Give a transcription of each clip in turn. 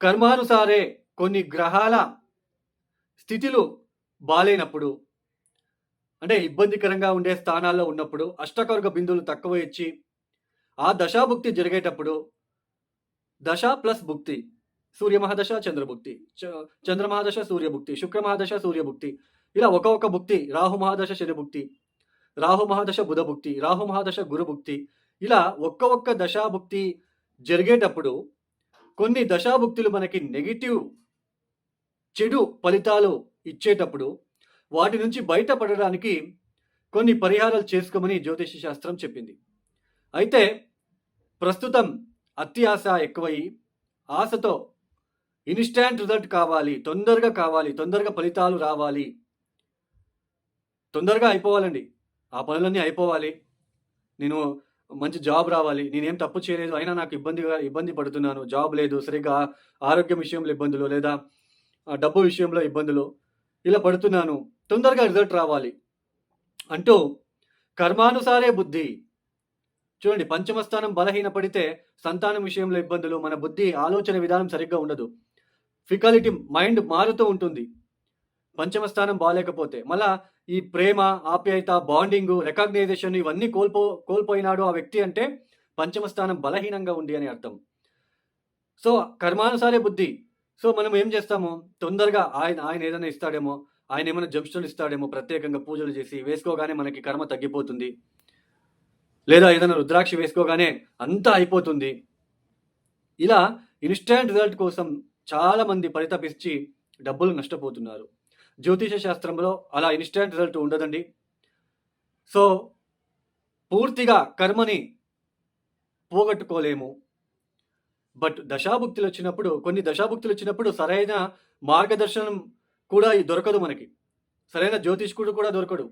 కర్మానుసారే కొన్ని గ్రహాల స్థితిలు బాలేనప్పుడు అంటే ఇబ్బందికరంగా ఉండే స్థానాల్లో ఉన్నప్పుడు అష్టకర్గ బిందువులు తక్కువ ఇచ్చి ఆ దశాభుక్తి జరిగేటప్పుడు దశ ప్లస్ భుక్తి సూర్య మహాదశ చంద్రభుక్తి చ- చంద్ర మహాదశ సూర్యభుక్తి శుక్ర మహాదశ సూర్యభుక్తి ఇలా ఒక ఒక భుక్తి రాహు మహాదశ శనిభుక్తి రాహు మహాదశ బుధభుక్తి రాహు మహాదశ గురుభుక్తి ఇలా ఒక్క ఒక్క దశాభుక్తి జరిగేటప్పుడు కొన్ని దశాభుక్తులు మనకి నెగిటివ్ చెడు ఫలితాలు ఇచ్చేటప్పుడు వాటి నుంచి బయటపడడానికి కొన్ని పరిహారాలు చేసుకోమని జ్యోతిష శాస్త్రం చెప్పింది. అయితే ప్రస్తుతం అత్యాశ ఎక్కువయి ఆశతో ఇన్స్టాంట్ రిజల్ట్ కావాలి తొందరగా కావాలి తొందరగా ఫలితాలు రావాలి. తొందరగా అయిపోవాలండి. ఆ పనులన్నీ అయిపోవాలి. నేను మంచి జాబ్ రావాలి. నేనేం తప్పు చేయలేదు. అయినా నాకు ఇబ్బందిగా ఇబ్బంది పడుతున్నాను. జాబ్ లేదు. సరిగ్గా ఆరోగ్యం విషయంలో ఇబ్బందులు లేదా డబ్బు విషయంలో ఇబ్బందులు ఇలా పడుతున్నాను. తొందరగా రిజల్ట్ రావాలి. అంటూ కర్మానుసారే బుద్ధి. చూడండి పంచమ స్థానం బలహీన పడితే సంతానం విషయంలో ఇబ్బందులు మన బుద్ధి ఆలోచన విధానం సరిగ్గా ఉండదు. ఫికాలిటీ మైండ్ మారుతూ ఉంటుంది. పంచమ స్థానం బాగాలేకపోతే మళ్ళా ఈ ప్రేమ ఆప్యాయత బాండింగ్ రికగ్నైజేషన్ ఇవన్నీ కోల్పో కోల్పోయినాడు ఆ వ్యక్తి అంటే పంచమ స్థానం బలహీనంగా ఉంది అని అర్థం. సో కర్మానుసారే బుద్ధి. సో మనం ఏం చేస్తాము? తొందరగా ఆయన ఆయన ఏదైనా ఇస్తాడేమో ఆయన ఏమైనా జంక్షన్లు ఇస్తాడేమో ప్రత్యేకంగా పూజలు చేసి వేసుకోగానే మనకి కర్మ తగ్గిపోతుంది. లేదా ఏదైనా రుద్రాక్ష వేసుకోగానే అంతా అయిపోతుంది. ఇలా ఇన్స్టాంట్ రిజల్ట్ కోసం చాలామంది పరితపించి పరితపిచ్చి డబ్బులు నష్టపోతున్నారు. జ్యోతిష శాస్త్రంలో అలా ఇన్స్టెంట్ రిజల్ట్ ఉండదండి. సో పూర్తిగా కర్మని పోగొట్టుకోలేము. బట్ దశాభుక్తులు వచ్చినప్పుడు కొన్ని దశాభుక్తులు వచ్చినప్పుడు సరైన మార్గదర్శనం కూడా దొరకదు మనకి. సరైన జ్యోతిష్కుడు కూడా దొరకడు.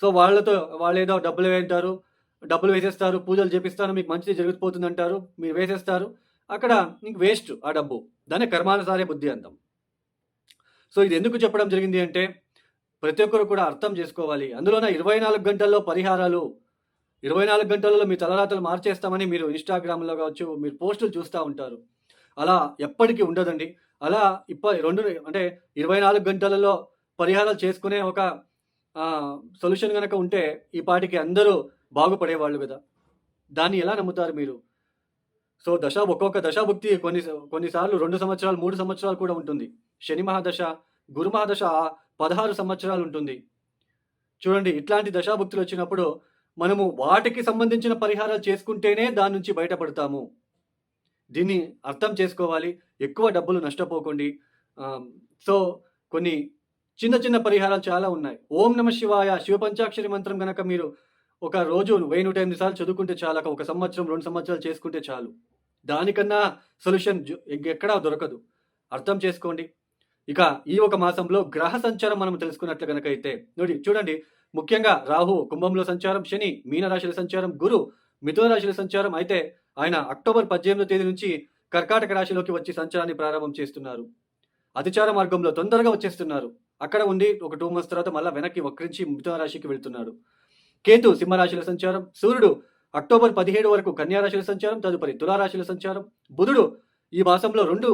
సో వాళ్ళతో వాళ్ళు ఏదో డబ్బులు వేయంటారు డబ్బులు వేసేస్తారు పూజలు చేపిస్తారు మీకు మంచిది జరిగిపోతుంది అంటారు మీరు వేసేస్తారు. అక్కడ మీకు వేస్ట్ ఆ డబ్బు. దాన్ని కర్మానుసారే బుద్ధి అంటాం. సో ఇది ఎందుకు చెప్పడం జరిగింది అంటే ప్రతి ఒక్కరు కూడా అర్థం చేసుకోవాలి. అందులోన ఇరవై నాలుగు గంటల్లో పరిహారాలు ఇరవై నాలుగు గంటలలో మీ తలరాతలు మార్చేస్తామని మీరు ఇన్స్టాగ్రామ్లో కావచ్చు మీరు పోస్టులు చూస్తూ ఉంటారు. అలా ఎప్పటికీ ఉండదండి. అలా ఇప్ప రెండు అంటే ఇరవై నాలుగు గంటలలో పరిహారాలు చేసుకునే ఒక సొల్యూషన్ కనుక ఉంటే ఈ పాటికి అందరూ బాగుపడేవాళ్ళు కదా. దాన్ని ఎలా నమ్ముతారు మీరు? సో దశ ఒక్కొక్క దశాభుక్తి కొన్ని కొన్నిసార్లు రెండు సంవత్సరాలు మూడు సంవత్సరాలు కూడా ఉంటుంది. శని మహాదశ గురు మహాదశ పదహారు సంవత్సరాలు ఉంటుంది. చూడండి ఇట్లాంటి దశాభుక్తులు వచ్చినప్పుడు మనము వాటికి సంబంధించిన పరిహారాలు చేసుకుంటేనే దాని నుంచి బయటపడతాము. దీన్ని అర్థం చేసుకోవాలి. ఎక్కువ డబ్బులు నష్టపోకండి. సో కొన్ని చిన్న చిన్న పరిహారాలు చాలా ఉన్నాయి. ఓం నమ శివాయ శివ పంచాక్షరి మంత్రం కనుక మీరు ఒక రోజు వెయ్యి నూట ఎనిమిది సార్లు చదువుకుంటే చాలు ఒక సంవత్సరం రెండు సంవత్సరాలు చేసుకుంటే చాలు. దానికన్నా సొల్యూషన్ ఎక్కడా దొరకదు. అర్థం చేసుకోండి. ఇక ఈ ఒక మాసంలో గ్రహ సంచారం మనం తెలుసుకున్నట్లు కనుక అయితే ನೋಡಿ చూడండి. ముఖ్యంగా రాహు కుంభంలో సంచారం శని మీనరాశుల సంచారం గురు మిథున రాశుల సంచారం. అయితే ఆయన అక్టోబర్ పద్దెనిమిదో తేదీ నుంచి కర్కాటక రాశిలోకి వచ్చి సంచారాన్ని ప్రారంభం చేస్తున్నారు. అతిచార మార్గంలో తొందరగా వచ్చేస్తున్నారు. అక్కడ ఉండి ఒక టూ మంత్స్ తర్వాత మళ్ళీ వెనక్కి వక్రించి మిథున రాశికి వెళ్తున్నాడు. కేతు సింహరాశిలో సంచారం. సూర్యుడు అక్టోబర్ పదిహేడు వరకు కన్యారాశుల సంచారం తదుపరి తులారాశుల సంచారం. బుధుడు ఈ మాసంలో రెండు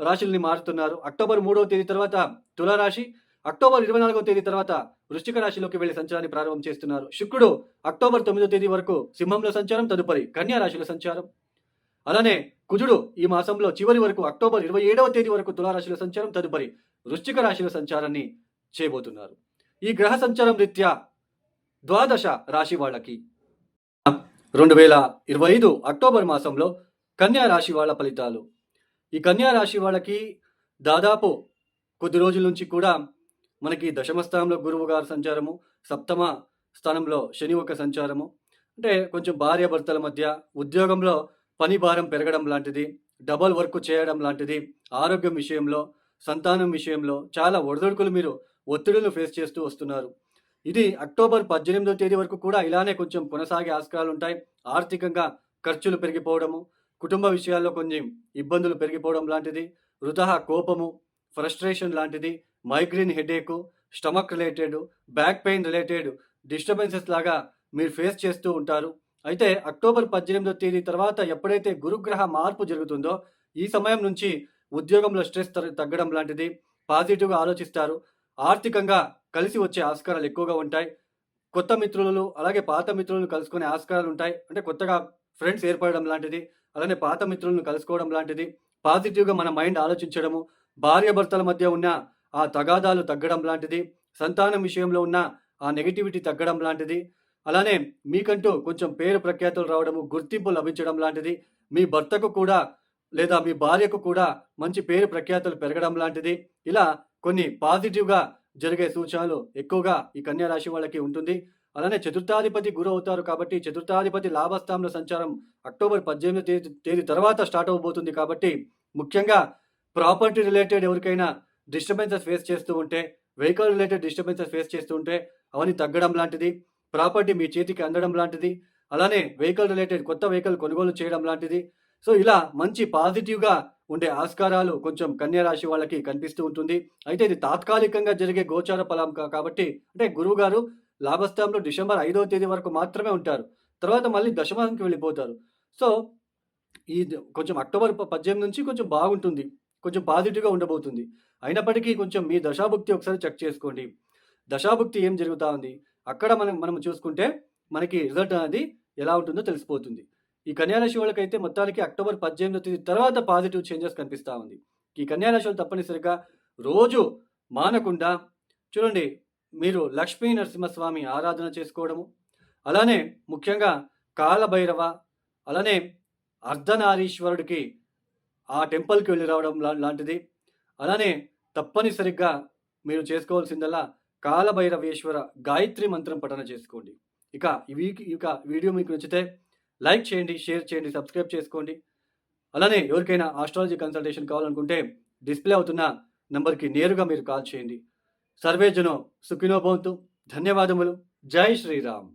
రాశుల్ని మారుతున్నారు అక్టోబర్ మూడవ తేదీ తర్వాత తులారాశి అక్టోబర్ ఇరవై నాలుగవ తేదీ తర్వాత వృశ్చిక రాశిలోకి వెళ్ళి సంచారాన్ని ప్రారంభం చేస్తున్నారు. శుక్రుడు అక్టోబర్ తొమ్మిదో తేదీ వరకు సింహంలో సంచారం తదుపరి కన్యా రాశిలో సంచారం. అలానే కుజుడు ఈ మాసంలో చివరి వరకు అక్టోబర్ ఇరవై ఏడవ తేదీ వరకు తులారాశిలో సంచారం తదుపరి వృశ్చిక రాశిలో సంచారాన్ని చేయబోతున్నారు. ఈ గ్రహ సంచారం రీత్యా ద్వాదశ రాశి వాళ్ళకి రెండు వేల ఇరవై ఐదు అక్టోబర్ మాసంలో కన్యా రాశి వాళ్ళ ఫలితాలు. ఈ కన్యా రాశి వాళ్ళకి దాదాపు కొద్ది రోజుల నుంచి కూడా మనకి దశమ స్థానంలో గురువు గారి సంచారము సప్తమ స్థానంలో శని ఒక సంచారము. అంటే కొంచెం భార్య భర్తల మధ్య ఉద్యోగంలో పని భారం పెరగడం లాంటిది డబల్ వర్క్ చేయడం లాంటిది ఆరోగ్యం విషయంలో సంతానం విషయంలో చాలా ఒడిదొడుకులు మీరు ఒత్తిడులు ఫేస్ చేస్తూ వస్తున్నారు. ఇది అక్టోబర్ పద్దెనిమిదో తేదీ వరకు కూడా ఇలానే కొంచెం కొనసాగే ఆస్కారాలు ఉంటాయి ఆర్థికంగా ఖర్చులు పెరిగిపోవడము కుటుంబ విషయాల్లో కొంచెం ఇబ్బందులు పెరిగిపోవడం లాంటిది వృధా కోపము ఫ్రస్ట్రేషన్ లాంటిది migraine headache stomach related back pain related disturbances లాగా మీరు ఫేస్ చేస్తూ ఉంటారు. అయితే అక్టోబర్ పద్దెనిమిదో తేదీ తర్వాత ఎప్పుడైతే గురుగ్రహ మార్పు జరుగుతుందో ఈ సమయం నుంచి ఉద్యోగంలో స్ట్రెస్ తగ్గడం లాంటిది పాజిటివ్గా ఆలోచిస్తారు. ఆర్థికంగా కలిసి వచ్చే ఆస్కారాలు ఎక్కువగా ఉంటాయి. కొత్త మిత్రులను అలాగే పాత మిత్రులను కలుసుకునే ఆస్కారాలు ఉంటాయి. అంటే కొత్తగా ఫ్రెండ్స్ ఏర్పడడం లాంటిది అలానే పాత మిత్రులను కలుసుకోవడం లాంటిది. పాజిటివ్గా మన మైండ్ ఆలోచించడము భార్య భర్తల మధ్య ఉన్న ఆ తగాదాలు తగ్గడం లాంటిది సంతానం విషయంలో ఉన్న ఆ నెగిటివిటీ తగ్గడం లాంటిది. అలానే మీకంటూ కొంచెం పేరు ప్రఖ్యాతులు రావడము గుర్తింపు లభించడం లాంటిది. మీ భర్తకు కూడా లేదా మీ భార్యకు కూడా మంచి పేరు ప్రఖ్యాతులు పెరగడం లాంటిది. ఇలా కొన్ని పాజిటివ్గా జరిగే సూచనలు ఎక్కువగా ఈ కన్యా రాశి వాళ్ళకి ఉంటుంది. అలానే చతుర్థాధిపతి గురు అవుతారు కాబట్టి చతుర్థాధిపతి లాభస్థానంలో సంచారం అక్టోబర్ పద్దెనిమిది తేదీ తేదీ తర్వాత స్టార్ట్ అవబోతుంది కాబట్టి ముఖ్యంగా ప్రాపర్టీ రిలేటెడ్ ఎవరికైనా డిస్టర్బెన్సెస్ ఫేస్ చేస్తూ ఉంటే వెహికల్ రిలేటెడ్ డిస్టర్బెన్సెస్ ఫేస్ చేస్తూ ఉంటే అవన్నీ తగ్గడం లాంటిది. ప్రాపర్టీ మీ చేతికి అందడం లాంటిది. అలానే వెహికల్ రిలేటెడ్ కొత్త వెహికల్ కొనుగోలు చేయడం లాంటిది. సో ఇలా మంచి పాజిటివ్గా ఉండే ఆస్కారాలు కొంచెం కన్యా రాశి వాళ్ళకి కనిపిస్తూ ఉంటుంది. అయితే ఇది తాత్కాలికంగా జరిగే గోచార ఫలం కాబట్టి అంటే గురువు గారు లాభస్థానంలో డిసెంబర్ ఐదవ తేదీ వరకు మాత్రమే ఉంటారు. తర్వాత మళ్ళీ దశమానికి వెళ్ళిపోతారు. సో ఈ కొంచెం అక్టోబర్ పద్దెనిమిది నుంచి కొంచెం బాగుంటుంది. కొంచెం పాజిటివ్గా ఉండబోతుంది. అయినప్పటికీ కొంచెం మీ దశాభుక్తి ఒకసారి చెక్ చేసుకోండి. దశాభుక్తి ఏం జరుగుతూ ఉంది? అక్కడ మనం మనం చూసుకుంటే మనకి రిజల్ట్ అనేది ఎలా ఉంటుందో తెలిసిపోతుంది. ఈ కన్యారాశి వాళ్ళకైతే మొత్తానికి అక్టోబర్ పద్దెనిమిదో తేదీ తర్వాత పాజిటివ్ చేంజెస్ కనిపిస్తూ ఉంది. ఈ కన్యారాశి వాళ్ళు తప్పనిసరిగా రోజు మానకుండా చూడండి మీరు లక్ష్మీ నరసింహస్వామి ఆరాధన చేసుకోవడము అలానే ముఖ్యంగా కాలభైరవ అలానే అర్ధనారీశ్వరుడికి ఆ టెంపుల్కి వెళ్ళి రావడం లా- లాంటిది. అలానే తప్పనిసరిగా మీరు చేసుకోవాల్సిందల్లా కాలభైరవేశ్వర గాయత్రి మంత్రం పఠన చేసుకోండి. ఇక ఇవి వీక్ ఇక వీడియో మీకు నచ్చితే లైక్ చేయండి షేర్ చేయండి సబ్స్క్రైబ్ చేసుకోండి. అలానే ఎవరికైనా ఆస్ట్రాలజీ కన్సల్టేషన్ కావాలనుకుంటే డిస్ప్లే అవుతున్న నంబర్కి నేరుగా మీరు కాల్ చేయండి. సర్వేజనో సుఖినోభవంతు ధన్యవాదములు. జై శ్రీరామ్.